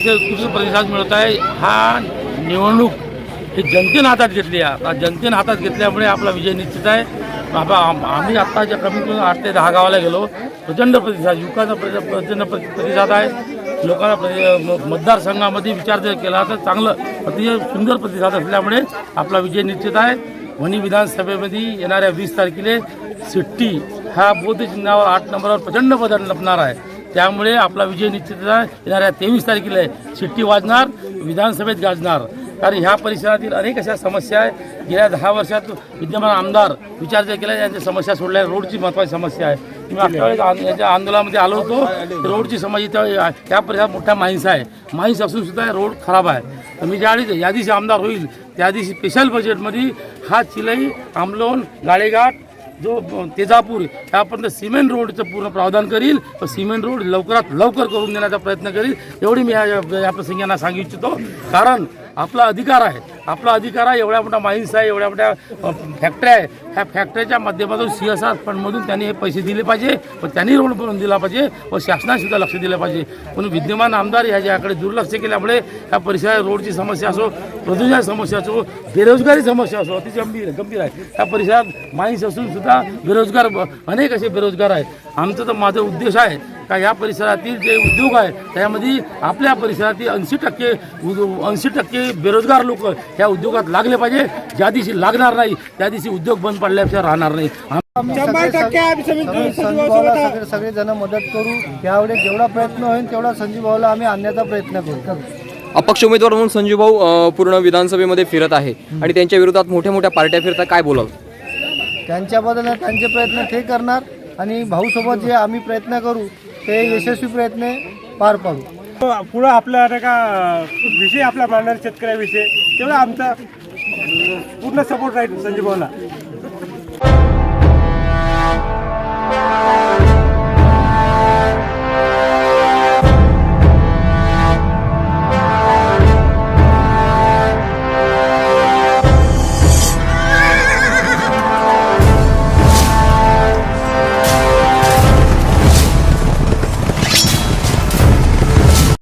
उत्कृष्ट प्रतिसाद मिळत आहे हा निवडणूक ही जनतेनं हातात घेतली आहे. जनतेनं हातात घेतल्यामुळे आपला विजय निश्चित आहे. बाबा आम्ही आत्ताच्या जे कमीत कमी आठ ते दहा गावाला गेलो प्रचंड प्रतिसाद युवकाचा प्रचंड प्रतिसाद आहे. लोकांना प्रति- मतदारसंघामध्ये विचार जर केला तर चांगलं अतिशय सुंदर प्रतिसाद असल्यामुळे आपला विजय निश्चित आहे. वणी विधानसभेमध्ये येणाऱ्या वीस तारखेला सिट्टी हा बौद्ध चिन्हावर आठ नंबरवर प्रचंड बदल लपणार आहे. त्यामुळे आपला विजय निश्चित येणाऱ्या तेवीस तारखेला आहे. शिट्टी वाजणार विधानसभेत गाजणार. कारण ह्या परिसरातील अनेक अशा समस्या आहे गेल्या दहा वर्षात विद्यमान आमदार विचार जर केला यांच्या समस्या सोडल्या. रोडची महत्त्वाची समस्या आहे. मी मागच्या वेळेस याच्या आंदोलनामध्ये आलो होतो. रोडची समस्या त्या त्या परिसरात मोठ्या माहीस आहे. माहीस असून सुद्धा रोड खराब आहे. तर मी ज्यावेळी या दिवशी आमदार होईल त्या दिवशी स्पेशल बजेटमध्ये हा चिलई आमलोन गाळेघाट जो तेजापूर यापर्यंत सिमेंट रोडचं पूर्ण प्रावधान करील व सिमेंट रोड लवकरात लवकर करून देण्याचा प्रयत्न करील एवढी मी या या प्रसंगांना सांगू इच्छितो. कारण आपला अधिकार आहे. आपला अधिकार आहे एवढ्या मोठा माईन्स आहे एवढ्या मोठ्या अ, फॅक्टऱ्या आहे. ह्या फॅक्टरीच्या माध्यमातून सी एस आर फंडमधून त्यांनी हे पैसे दिले पाहिजे व त्यांनी रोड बनवून दिला पाहिजे व शासनासुद्धा लक्ष दिलं पाहिजे. म्हणून विद्यमान आमदार ह्याच्याकडे दुर्लक्ष केल्यामुळे ह्या परिसरात रोडची समस्या असो प्रदूषण समस्या असो बेरोजगारी समस्या असो अतिशय गंभीर गंभीर आहे. ह्या परिसरात माईन्स असून सुद्धा बेरोजगार अनेक असे बेरोजगार आहेत. आमचं तर माझा उद्देश आहे का या परिसरातील जे उद्योग आहे त्यामध्ये आपल्या परिसरातील ऐंशी टक्के ऐंशी टक्के बेरोजगार लोक ह्या उद्योगात लागले पाहिजे. ज्या दिवशी लागणार नाही त्या दिवशी उद्योग बंद पडल्यापेक्षा राहणार नाही. सगळे संजीव सगळेजण मदत करू. यावेळेस जेवढा प्रयत्न होईल तेवढा संजीव भाऊला आम्ही आणण्याचा प्रयत्न करू. अपक्ष उमेदवार म्हणून संजू भाऊ पूर्ण विधानसभेमध्ये फिरत आहे. आणि त्यांच्या विरोधात मोठ्या मोठ्या पार्ट्या फिरतात. काय बोलाल? त्यांच्याबद्दल त्यांचे प्रयत्न ते करणार. आणि भाऊसोबत जे आम्ही प्रयत्न करू ते यशस्वी प्रयत्न पार पाडू. पुढं आपला का विषय आपला मांडणार शेतकऱ्याविषयी तेवढा आमचा पूर्ण सपोर्ट राहील संजीव भाऊला.